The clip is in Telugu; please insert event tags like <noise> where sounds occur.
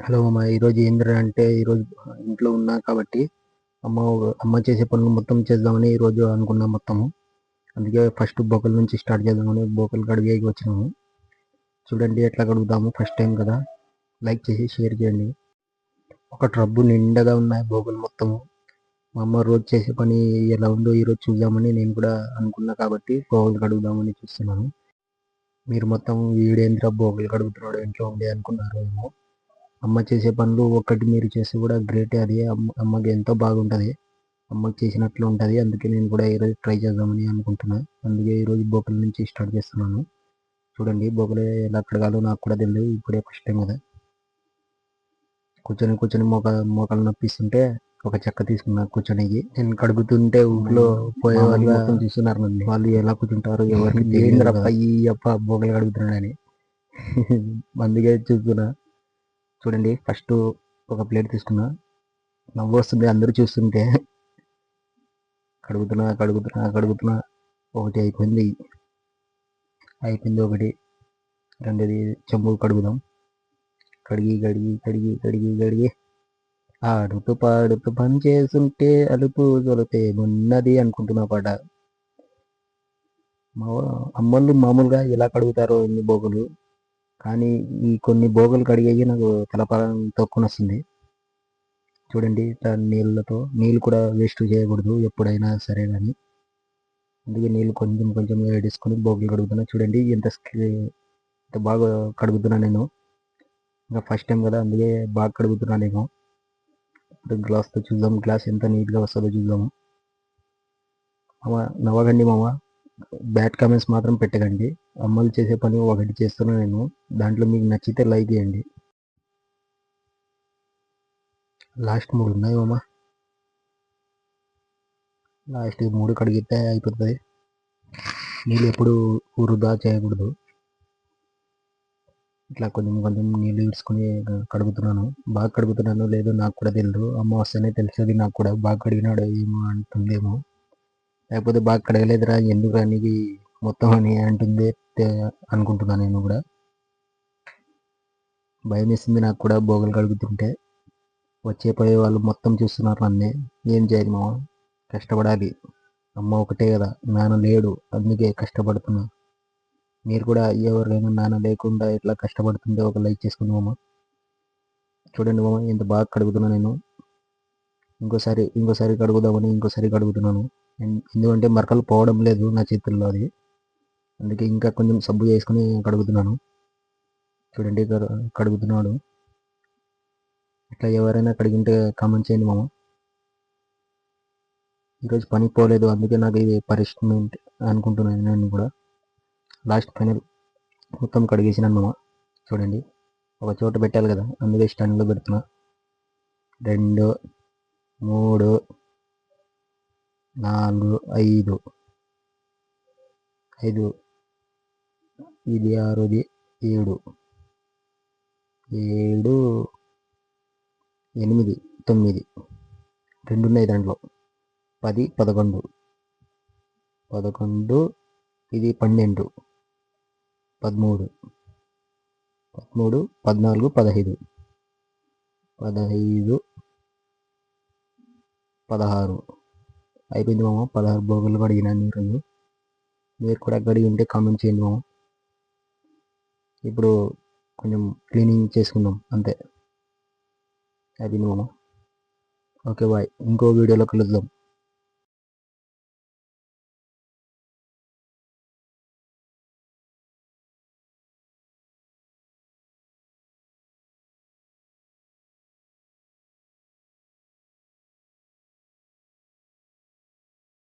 హలో అమ్మ ఈరోజు ఏంద్రా అంటే ఈరోజు ఇంట్లో ఉన్నా కాబట్టి అమ్మ అమ్మ చేసే పనులు మొత్తం చేద్దామని ఈరోజు అనుకున్నాం మొత్తము. అందుకే ఫస్ట్ బొక్కల నుంచి స్టార్ట్ చేద్దామని బొక్కలు కడిగేకి వచ్చినాము. చూడండి ఎట్లా కడుగుతాము ఫస్ట్ టైం కదా. లైక్ చేసి షేర్ చేయండి. ఒక ట్రబ్బు నిండగా ఉన్నాయి బోకులు మొత్తము. మా అమ్మ రోజు చేసే పని ఎలా ఉందో ఈరోజు చూద్దామని నేను కూడా అనుకున్నా కాబట్టి బోగులు కడుగుదామని చూస్తున్నాను. మీరు మొత్తం వీడేంద్ర బోగులు కడుగుతున్నాడు ఇంట్లో ఉండే అనుకున్నారు ఏమో. అమ్మ చేసే పనులు ఒక్కటి మీరు చేస్తే కూడా గ్రేటే అది అమ్మ అమ్మకి ఎంతో బాగుంటుంది. అమ్మకి చేసినట్లు ఉంటుంది. అందుకే నేను కూడా ఈరోజు ట్రై చేద్దామని అనుకుంటున్నాను అందుకే ఈరోజు బోకల నుంచి స్టార్ట్ చేస్తున్నాను. చూడండి బోకలు ఎలా కడగాలో నాకు కూడా తెలియదు ఇప్పుడే ఫస్ట్ టైం కదా. కూర్చొని కూర్చొని మోక మోకాలు నొప్పిస్తుంటే ఒక చెక్క తీసుకున్నా కూర్చొనికి. నేను కడుగుతుంటే ఊళ్ళో పోయే వాళ్ళు చూస్తున్నారు నన్ను. వాళ్ళు ఎలా కూర్చుంటారు ఎవరికి <laughs> తెలియదు ఈ అప్ప బోకలు కడుగుతున్నాడని <laughs> అందుకే చూస్తున్నా. చూడండి ఫస్ట్ ఒక ప్లేట్ తీసుకున్నా. నవ్వు వస్తుంది అందరూ చూస్తుంటే. కడుగుతున్నా కడుగుతున్నా కడుగుతున్నా. ఒకటి అయిపోయింది. అయిపోయింది ఒకటి. రెండోది చెంబు కడుగుదాం. కడిగి కడిగి కడిగి కడిగి కడిగి. ఆడుతూ పాడుతూ పని చేస్తుంటే అలుపు దొరితే ఉన్నది అనుకుంటున్నా పాట. మా అమ్మలు మామూలుగా ఎలా కడుగుతారో ఎన్ని బోగులు కానీ ఈ కొన్ని బోగలు కడిగాయి నాకు తలపాలం తొక్కునొస్తుంది. చూడండి నీళ్ళతో నీళ్ళు కూడా వేస్ట్ చేయకూడదు ఎప్పుడైనా సరే కానీ అందుకే నీళ్ళు కొంచెం కొంచెం వేడేసుకొని బోగలు కడుగుతున్నా. చూడండి ఎంత ఎంత బాగా కడుగుతున్నా నేను. ఇంకా ఫస్ట్ టైం కదా అందుకే బాగా కడుగుతున్నా నేను. ఇప్పుడు గ్లాస్తో చూద్దాం గ్లాస్ ఎంత నీట్గా వస్తుందో చూద్దాము. మామ నవ్వకండి మామ. బ్యాడ్ కామెంట్స్ మాత్రం పెట్టకండి. అమ్మలు చేసే పని ఒకటి చేస్తున్నా నేను. దాంట్లో మీకు నచ్చితే లైక్ చేయండి. లాస్ట్ మూడు ఉన్నాయి మామ? లాస్ట్ మూడు కడిగితే అయిపోతుంది నీళ్ళు ఎప్పుడు వృధా చేయకూడదు. ఇట్లా కొంచెం కొంచెం నీళ్ళు ఇడ్చుకొని కడుగుతున్నాను. బాగా కడుగుతున్నాను లేదో నాకు కూడా తెలియదు అమ్మ వస్తేనే తెలిసేది నాకు కూడా. బాగా కడిగినాడు ఏమో అంటుందేమో. లేకపోతే బాగా కడగలేదురా ఎందుకు నీకు మొత్తం అని అంటుంది అనుకుంటున్నాను నేను కూడా. భయం వేసింది నాకు కూడా బోగలు కడుగుతుంటే. వచ్చే పోయే వాళ్ళు మొత్తం చూస్తున్నారు నన్నే. ఏం చేయాలి మామ? కష్టపడాలి. అమ్మ ఒకటే కదా నాన్న లేడు. అందుకే కష్టపడుతున్నా. మీరు కూడా ఎవరికైనా నాన్న లేకుండా ఇట్లా కష్టపడుతుంటే ఒక లైక్ చేసుకుని మామ. చూడండి మామ ఇంత బాగా కడుగుతున్నా నేను. ఇంకోసారి ఇంకోసారి కడుగుదామని ఇంకోసారి కడుగుతున్నాను. ఎందుకంటే మరకలు పోవడం లేదు నా చేతుల్లో అది. అందుకే ఇంకా కొంచెం సబ్బు చేసుకుని కడుగుతున్నాను. చూడండి కడుగుతున్నాడు. ఇట్లా ఎవరైనా కడిగింటే కామెంట్ చేయండి మామ. ఈరోజు పని పోలేదు అందుకే నాకు ఇది పరిస్థితి అనుకుంటున్నాను నేను కూడా. లాస్ట్ ఫైనల్ మొత్తం కడిగేసినాను మామ. చూడండి ఒక చోట పెట్టాలి కదా అందుకే స్టాండ్లో పెడుతున్నా. రెండు మూడు నాలుగు ఐదు. ఐదు. ఇది ఆరుది. ఏడు. ఏడు. ఎనిమిది. తొమ్మిది. రెండు ఉన్నాయి దాంట్లో. పది పదకొండు. పదకొండు ఇది పన్నెండు. పదమూడు. పదమూడు పద్నాలుగు పదహైదు. పదహైదు పదహారు. అయిపోయింది మామ. పదహారు బోగులు కడిగినాను ఈరోజు. మీరు కూడా కడిగి ఉంటే కామెంట్ చేయండి మామ. ఇప్పుడు కొంచెం క్లీనింగ్ చేసుకుందాం అంతే. అయిపోయింది మామ. ఓకే బాయ్ ఇంకో వీడియోలో కలుద్దాం.